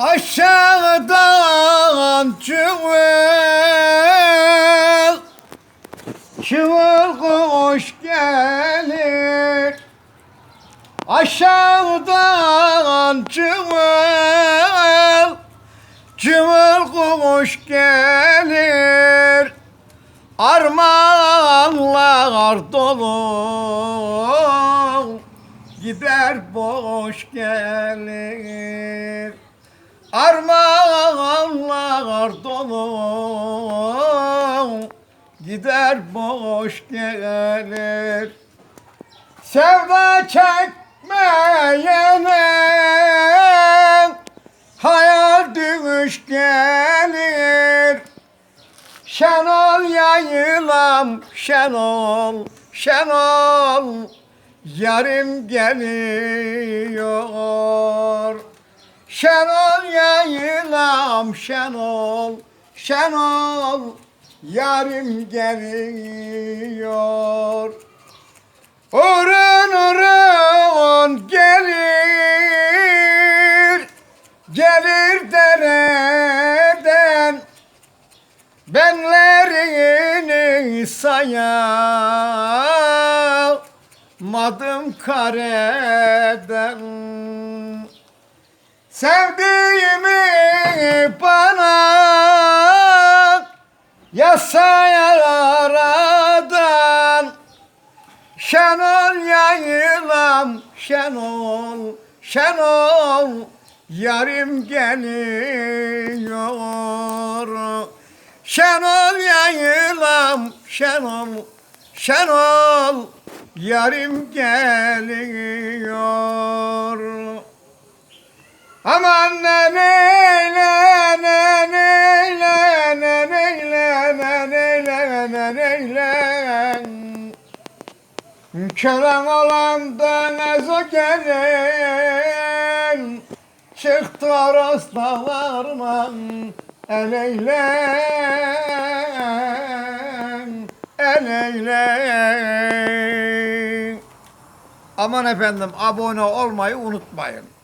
Aşağıdan çığıl Çığıl kuş gelir. Aşağıdan çığıl Çığıl kuş gelir. Armağanlar dolu Gider boş gelir Armağanlar dolu. Gider boş gelir. Sevda çekmeyene Hayal düş gelir. Şenol yayılam şenol şenol Yarım geliyor Şenol yayılam şenol şenol Yarım geliyor. Urun urun gelir Gelir dereden. Benlerini sayamadım kareden Sevdiğimi bana yasaya aradan Şenol yayılam şenol şenol Yarim geliyor. Şenol yayılam şenol şenol Yarim geliyor Aman ne neyle ne neyle ne neyle ne neyle ne neyle Kerem alandan ezo gelen Çıktı rastlarman El eylen El Aman efendim abone olmayı unutmayın.